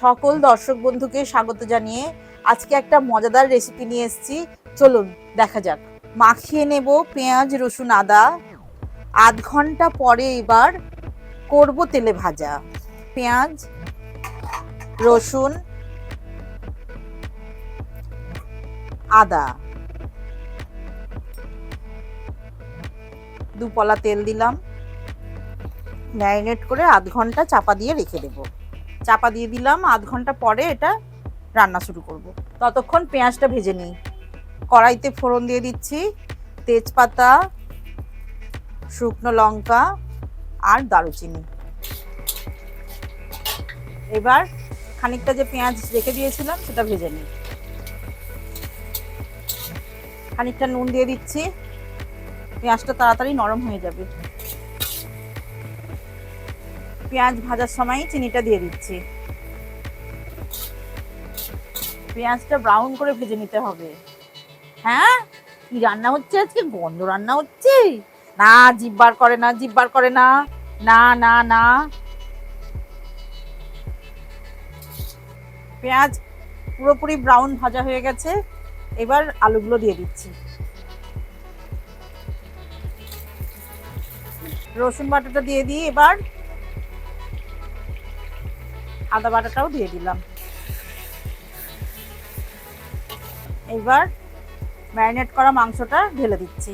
সকল দর্শক বন্ধুকে স্বাগত জানিয়ে আজকে একটা মজাদার রেসিপি নিয়ে এসেছি। চলুন, দেখা যাক। মাখিয়ে নেব পেঁয়াজ, রসুন, আদা। আধ ঘণ্টা পরে এবার করব তেলে ভাজা। পেঁয়াজ, রসুন, আদা। দু পলা তেল দিলাম। ম্যারিনেট করে আধ ঘণ্টা চাপা দিয়ে রেখে দেব। চাপা দিয়ে দিলাম, আধ ঘণ্টা পরে এটা রান্না শুরু করব। ততক্ষণ পেঁয়াজটা ভেজে নিই। কড়াইতে ফোড়ন দিয়ে দিচ্ছি, তেজপাতা, শুকনো লঙ্কা আর দারুচিনি। এবার খানিকটা যে পেঁয়াজ রেখে দিয়েছিলাম, সেটা ভেজে নিই। খানিকটা নুন দিয়ে দিচ্ছি। পেঁয়াজটা তাড়াতাড়ি নরম হয়ে যাবে। পেঁয়াজ ভাজার সময় চিনিটা দিয়ে দিচ্ছি। পেঁয়াজটা ব্রাউন করে ভেজে নিতে হবে। হ্যাঁ? কি রান্না হচ্ছে আজকে? গন্ধ রান্না হচ্ছে? না, জিভ বার করে না, জিভ বার করে না। না না না। পেঁয়াজ পুরোপুরি ব্রাউন ভাজা হয়ে গেছে। এবার আলুগুলো দিয়ে দিচ্ছি। রসুন বাটাটা দিয়ে দিই এবার। আদা বাটাটাও দিয়ে দিলাম। এবার ম্যারিনেট করা মাংসটা ঢেলে দিচ্ছি।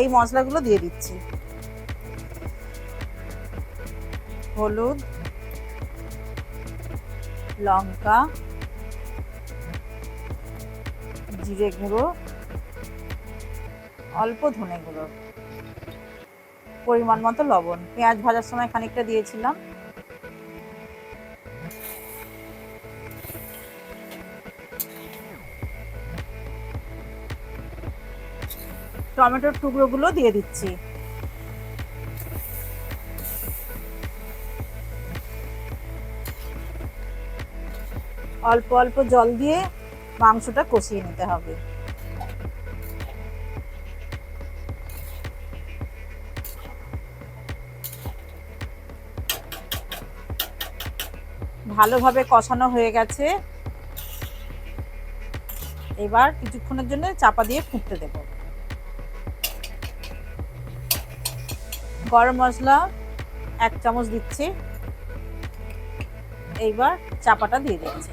এই মশলাগুলো দিয়ে দিচ্ছি। হলুদ, লঙ্কা, জিরে গুঁড়ো, অল্প ধনে গুঁড়ো। পরিমাণ মতো লবণ। পেঁয়াজ ভাজার সময় খানিকটা দিয়েছিলাম। টমেটোর টুকরোগুলো দিয়ে দিচ্ছি। অল্প অল্প জল দিয়ে মাংসটা কষিয়ে নিতে হবে। ভালোভাবে কষানো হয়ে গেছে। এবার কিছুক্ষণের জন্য চাপা দিয়ে ফুটতে দেব। গরম মশলা এক চামচ দিচ্ছি। এইবার চাপাটা দিয়ে দিচ্ছি।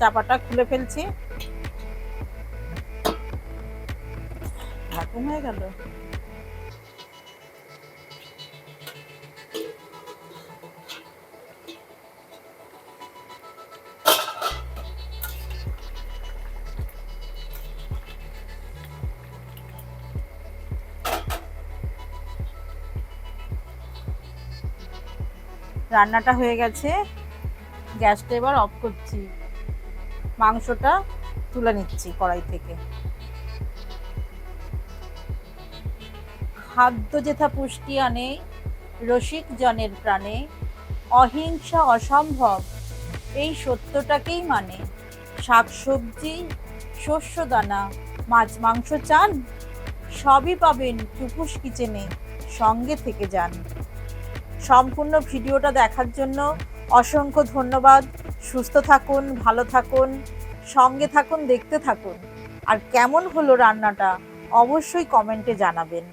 চাপাটা খুলে ফেলছি। ঢাকুন হয়ে গেল। রান্নাটা হয়ে গেছে। গ্যাসটা এবার অফ করছি। মাংসটা তুলে নিচ্ছি কড়াই থেকে। খাদ্য যেথা পুষ্টি আনে, রসিক জনের প্রাণে, অহিংসা অসম্ভব, এই সত্যটাকেই মানে। শাকসবজি শস্য দানা মাছ মাংস চান, সবই পাবেন টুকুস কিচেনে সঙ্গে থেকে যান। সম্পূর্ণ ভিডিওটা দেখার জন্য অসংখ্য ধন্যবাদ। সুস্থ থাকুন, ভালো থাকুন, সঙ্গে থাকুন, দেখতে থাকুন। আর কেমন হলো রান্নাটা, অবশ্যই কমেন্টে জানাবেন।